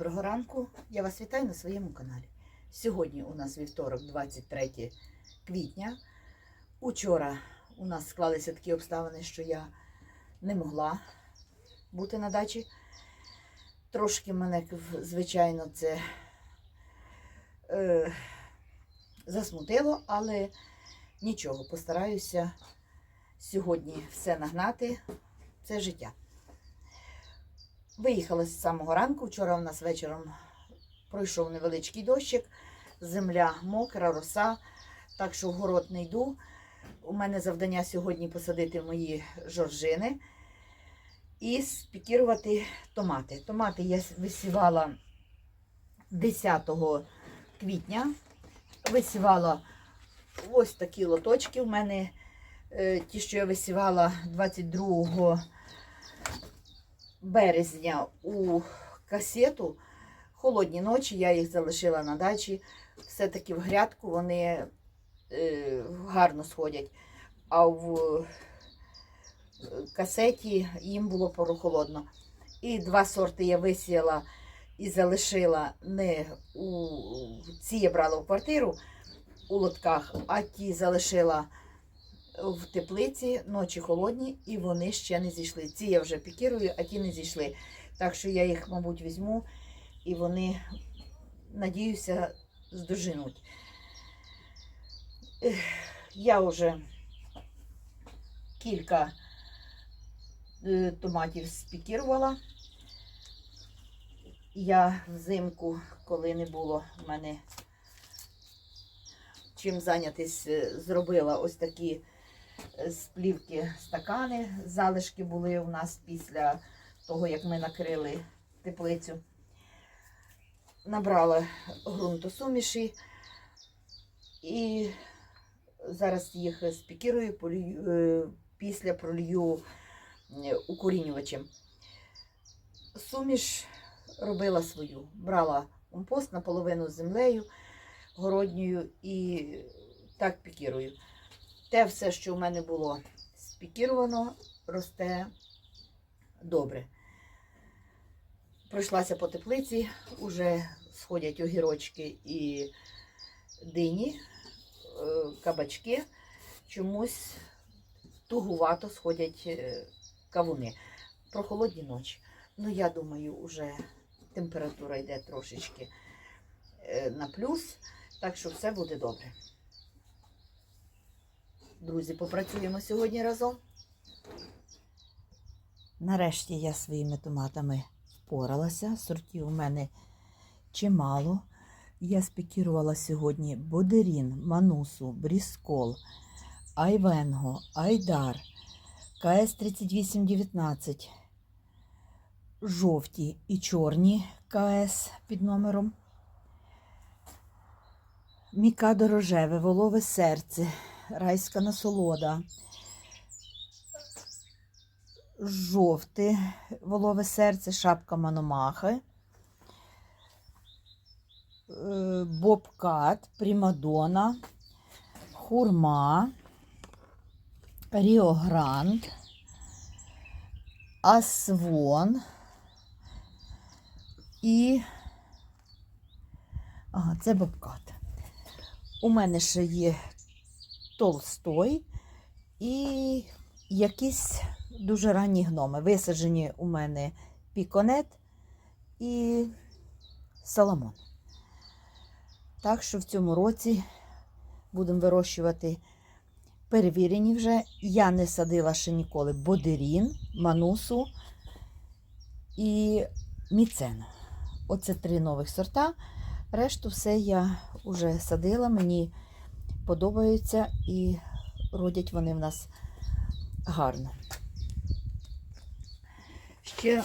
Доброго ранку, я вас вітаю на своєму каналі. Сьогодні у нас вівторок, 23 квітня. Учора у нас склалися такі обставини, що я не могла бути на дачі. Трошки мене, звичайно, це е, засмутило, але нічого, постараюся сьогодні все нагнати. Це життя. Виїхали з самого ранку. Вчора у нас вечором пройшов невеличкий дощик, земля мокра, роса, так що в город не йду. У мене завдання сьогодні посадити мої жоржини і спікірувати томати. Томати я висівала 10 квітня. Висівала ось такі лоточки. У мене е, ті, що я висівала 22 березня у касету. Холодні ночі, я їх залишила на дачі. Все-таки в грядку вони е, гарно сходять. А в е, касеті їм було прохолодно. І два сорти я висіяла і залишила не у ці я брала в квартиру у лотках, а ті залишила в теплиці, ночі холодні, і вони ще не зійшли. Ці я вже пікірую, а ті не зійшли. Так що я їх, мабуть, візьму і вони, надіюся, здожинуть. Я вже кілька е, томатів спікірувала. Я взимку, коли не було в мене чим зайнятись, е, зробила ось такі з плівки стакани. Залишки були у нас після того, як ми накрили теплицю. Набрала ґрунтосуміші і зараз їх спікірую, е, після пролью е, укорінювачем. Суміш робила свою. Брала компост наполовину з землею городньою і так пікірую. Те все, що в мене було спікіровано, росте добре. Пройшлася по теплиці, вже сходять огірочки і дині, е, кабачки. Чомусь тугувато сходять е, кавуни. Прохолодні ночі. Ну, я думаю, вже температура йде трошечки е, на плюс, так що все буде добре. Друзі, попрацюємо сьогодні разом. Нарешті я своїми томатами впоралася. Сортів у мене чимало. Я спікірувала сьогодні Бодерін, Манусу, Бріскол, Айвенго, Айдар, КС-3819, жовті і чорні КС під номером. Мікадо рожеве, волове серце, райська насолода, жовте волове серце, шапка Мономахи, е, бобкат, примадона, хурма, Ріогранд, Асвон і ага, це бобкат. У мене ще є Толстой і якісь дуже ранні гноми. Висаджені у мене піконет і саламон. Так що в цьому році будемо вирощувати перевірені вже. Я не садила ще ніколи бодерін, манусу і міцену. Оце три нових сорта. Решту все я вже садила, мені подобаються і родять вони в нас гарно. Ще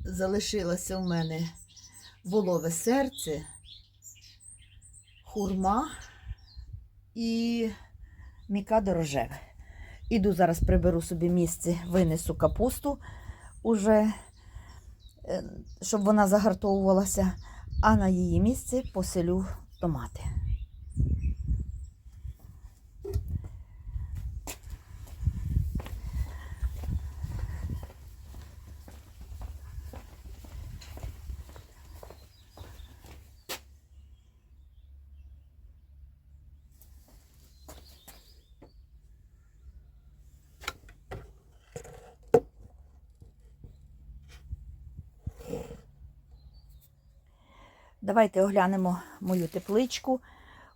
залишилося в мене волове серце, хурма і мікадо рожеве. Іду зараз приберу собі місце, винесу капусту, уже, е, щоб вона загартовувалася, а на її місце поселю томати. Давайте оглянемо мою тепличку.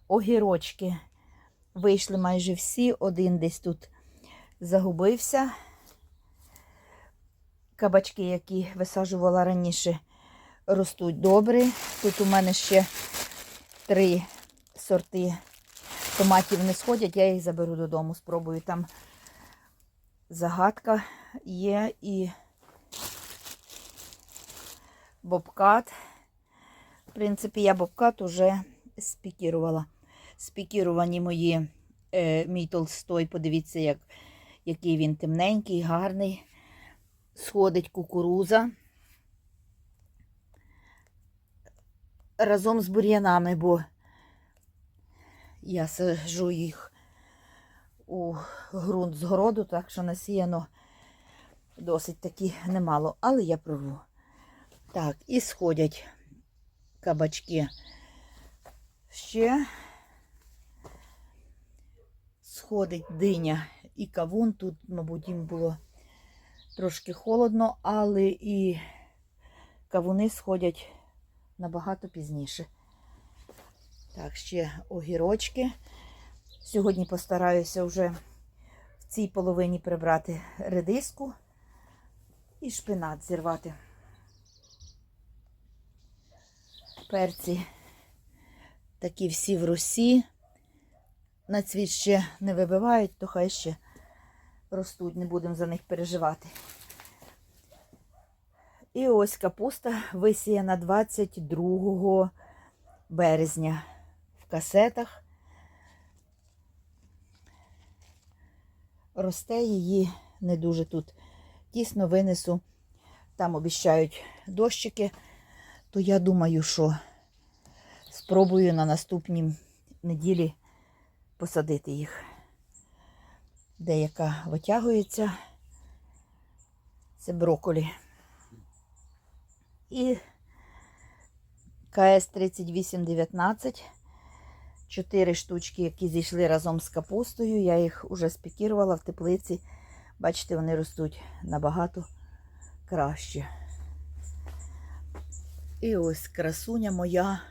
Огірочки вийшли майже всі. Один десь тут загубився. Кабачки, які висаджувала раніше, ростуть добре. Тут у мене ще три сорти томатів не сходять, я їх заберу додому, спробую. Там загадка є і бобкат. В принципі, я бобкат уже спікірувала. Спікірувані мої, е, мій толстой, подивіться, як, який він темненький, гарний. Сходить кукуруза. Разом з бур'янами, бо я сажу їх у ґрунт з городу, так що насіяно досить таки немало, але я прорву. Так, і сходять кабачки. Ще сходить диня і кавун. Тут, мабуть, їм було трошки холодно, але і кавуни сходять набагато пізніше. Так, ще огірочки. Сьогодні постараюся вже в цій половині прибрати редиску і шпинат зірвати. Перці такі всі в росі. На цвіт ще не вибивають, то хай ще ростуть, не будемо за них переживати. І ось капуста висіяна 22 березня в касетах. Росте її не дуже тут. Тісно винесу. Там обіщають дощики, то я думаю, що спробую на наступній неділі посадити їх. Деяка витягується. Це броколі. І КС 3819. Чотири штучки, які зійшли разом з капустою. Я їх уже спікірувала в теплиці. Бачите, вони ростуть набагато краще. І ось красуня моя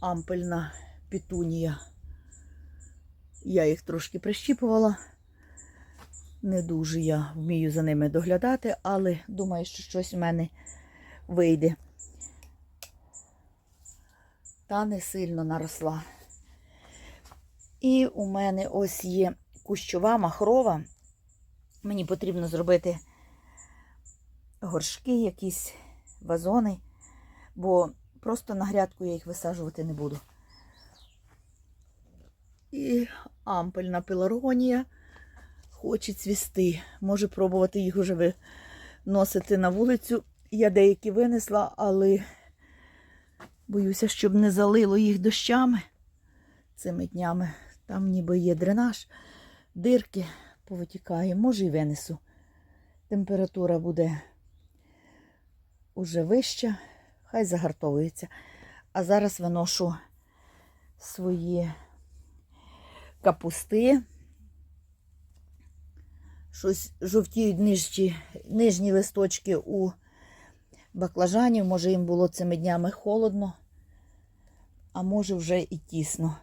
ампельна пітунія. Я їх трошки прищіпувала. Не дуже я вмію за ними доглядати, але думаю, що щось в мене вийде. Та не сильно наросла. І у мене ось є кущова махрова. Мені потрібно зробити горшки, якісь вазони, бо просто на грядку я їх висаджувати не буду. І ампельна пеларгонія хоче цвісти. Може пробувати їх уже виносити на вулицю. Я деякі винесла, але боюся, щоб не залило їх дощами цими днями. Там ніби є дренаж, дирки повитікає, може і винесу. Температура буде уже вища, хай загартовується. А зараз виношу свої капусти. Щось жовтіють нижчі, нижні листочки у баклажанів. Може, їм було цими днями холодно, а може вже і тісно.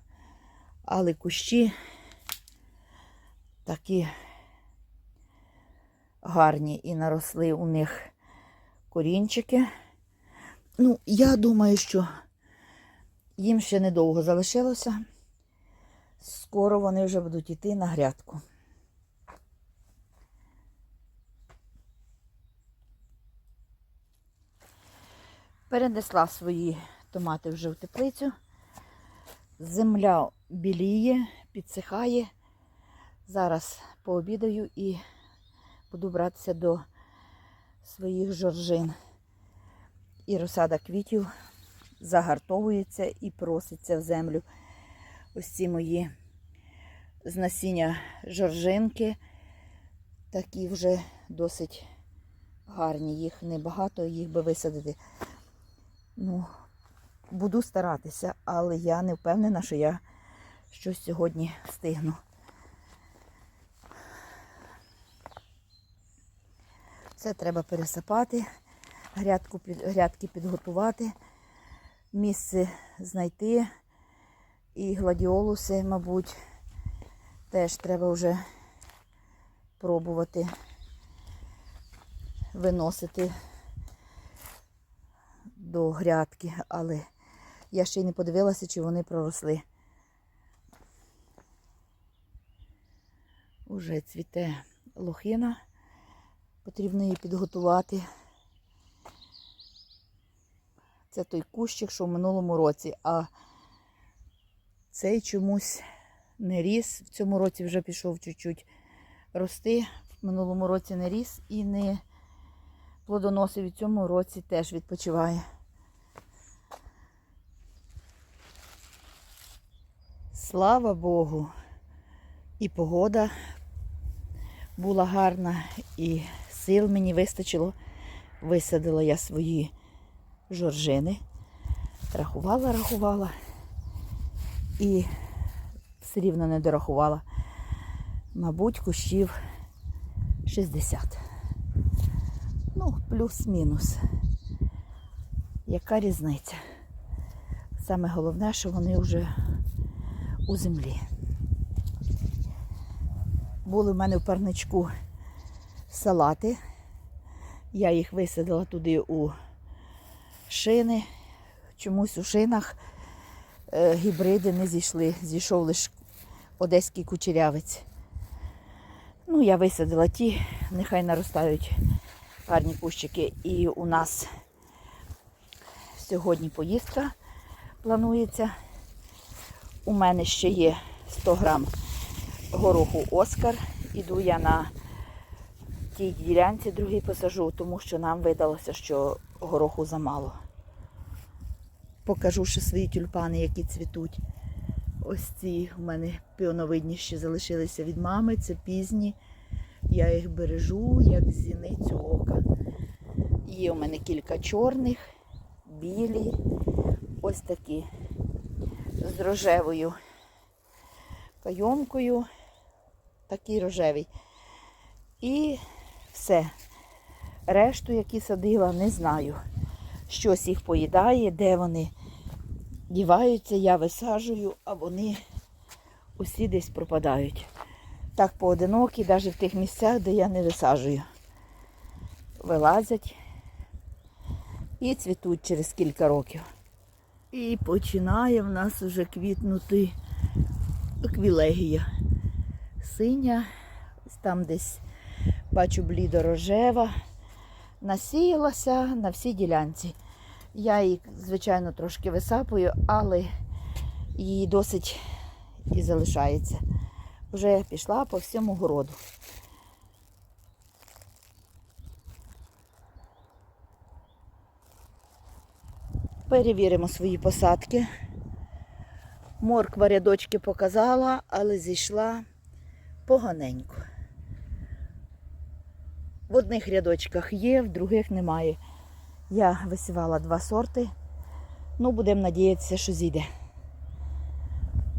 Але кущі такі гарні і наросли у них корінчики. Ну, я думаю, що їм ще недовго залишилося. Скоро вони вже будуть йти на грядку. Перенесла свої томати вже в теплицю. Земля біліє, підсихає. Зараз пообідаю і буду братися до своїх жоржин. І розсада квітів загартовується і проситься в землю. Ось ці мої з насіння жоржинки. Такі вже досить гарні. Їх небагато, їх би висадити. Ну, буду старатися, але я не впевнена, що я щось сьогодні встигну. Це треба пересипати, грядку, грядки підготувати, місце знайти. І гладіолуси, мабуть, теж треба вже пробувати виносити до грядки, але я ще й не подивилася, чи вони проросли. Уже цвіте лохина, потрібно її підготувати. Це той кущик, що в минулому році, а цей чомусь не ріс. В цьому році вже пішов чуть-чуть рости. В минулому році не ріс і не плодоносив. В цьому році теж відпочиває. Слава Богу! І погода була гарна, і сил мені вистачило. Висадила я свої жоржини. Рахувала, рахувала і все рівно не дорахувала. Мабуть, кущів 60. Ну, плюс-мінус. Яка різниця? Саме головне, що вони вже у землі. Були в мене в парничку салати. Я їх висадила туди у шини. Чомусь у шинах е, гібриди не зійшли. Зійшов лише одеський кучерявець. Ну, я висадила ті, нехай наростають гарні кущики. І у нас сьогодні поїздка планується. У мене ще є 100 грам гороху Оскар. Іду я на тій ділянці другій посажу, тому що нам видалося, що гороху замало. Покажу ще свої тюльпани, які цвітуть. Ось ці у мене піоновидні ще залишилися від мами, це пізні. Я їх бережу, як зіницю ока. Є у мене кілька чорних, білі, ось такі з рожевою кайомкою, такий рожевий. І все. Решту, які садила, не знаю. Щось їх поїдає, де вони діваються, я висаджую, а вони усі десь пропадають. Так поодинокі, навіть в тих місцях, де я не висаджую. Вилазять і цвітуть через кілька років. І починає в нас вже квітнути еквілегія. Синя, там десь бачу блідо-рожева. Насіялася на всій ділянці. Я її, звичайно, трошки висапую, але її досить і залишається. Вже пішла по всьому городу. Перевіримо свої посадки. Морква рядочки показала, але зійшла поганенько. В одних рядочках є, в других немає. Я висівала два сорти. Ну, будемо надіятися, що зійде.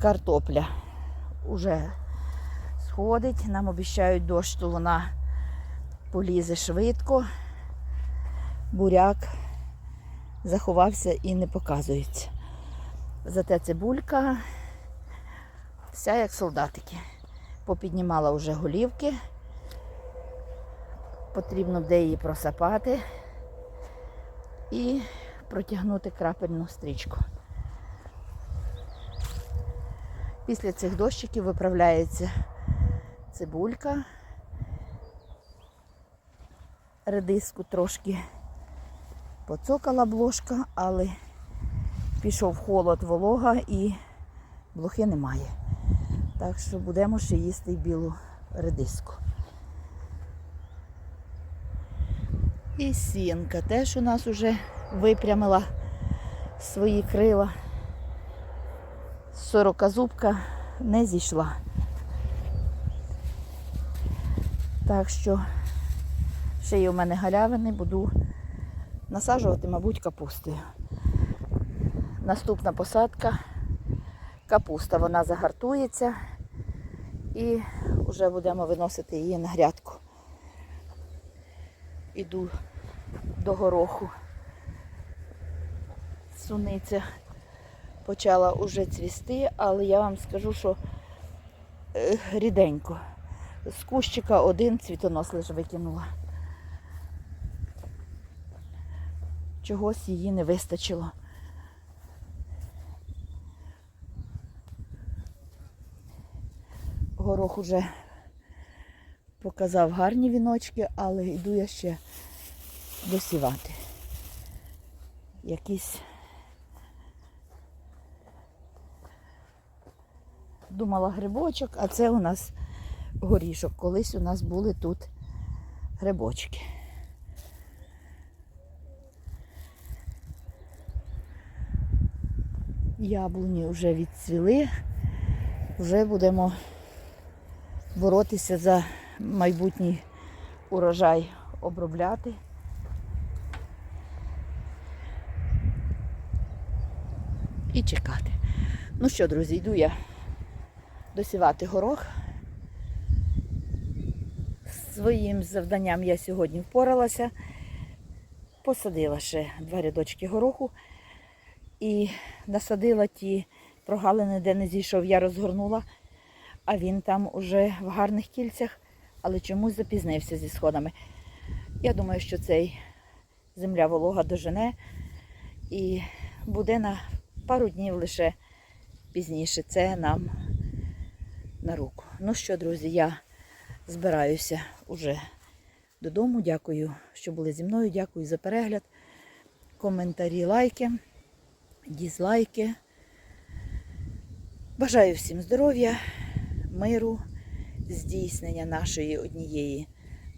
Картопля вже сходить. Нам обіцяють дощ, то вона полізе швидко. Буряк заховався і не показується. Зате цибулька вся як солдатики. Попіднімала вже голівки. Потрібно де її просапати і протягнути крапельну стрічку. Після цих дощиків виправляється цибулька. Редиску трошки поцокала бложка, але пішов холод, волога і блохи немає. Так що будемо ще їсти білу редиску. І сінка теж у нас вже випрямила свої крила. Сорокозубка не зійшла. Так що ще є у мене галявини, буду насаджувати, мабуть, капустою. Наступна посадка капуста. Вона загартується і вже будемо виносити її на грядку. Іду до гороху. суниця почала уже цвісти, але я вам скажу, що е, ріденько. З кущика один цвітонос лише викинула. Чогось її не вистачило. Горох уже показав гарні віночки, але йду я ще досівати. Якісь думала грибочок, а це у нас горішок. Колись у нас були тут грибочки. Яблуні вже відцвіли, вже будемо боротися за майбутній урожай обробляти. І чекати. Ну що, друзі, йду я досівати горох. Своїм завданням я сьогодні впоралася. Посадила ще два рядочки гороху і насадила ті прогалини, де не зійшов, я розгорнула, а він там уже в гарних кільцях, але чомусь запізнився зі сходами. Я думаю, що цей земля волога дожене і буде на пару днів лише пізніше. Це нам на руку. Ну що, друзі, я збираюся уже додому. Дякую, що були зі мною. Дякую за перегляд. Коментарі, лайки, дізлайки. Бажаю всім здоров'я, миру, здійснення нашої однієї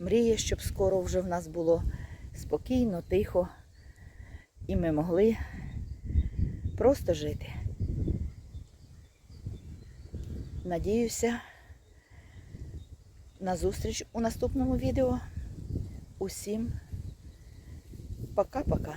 мрії, щоб скоро вже в нас було спокійно, тихо, і ми могли просто жити. Надіюся на зустріч у наступному відео. Усім пока-пока.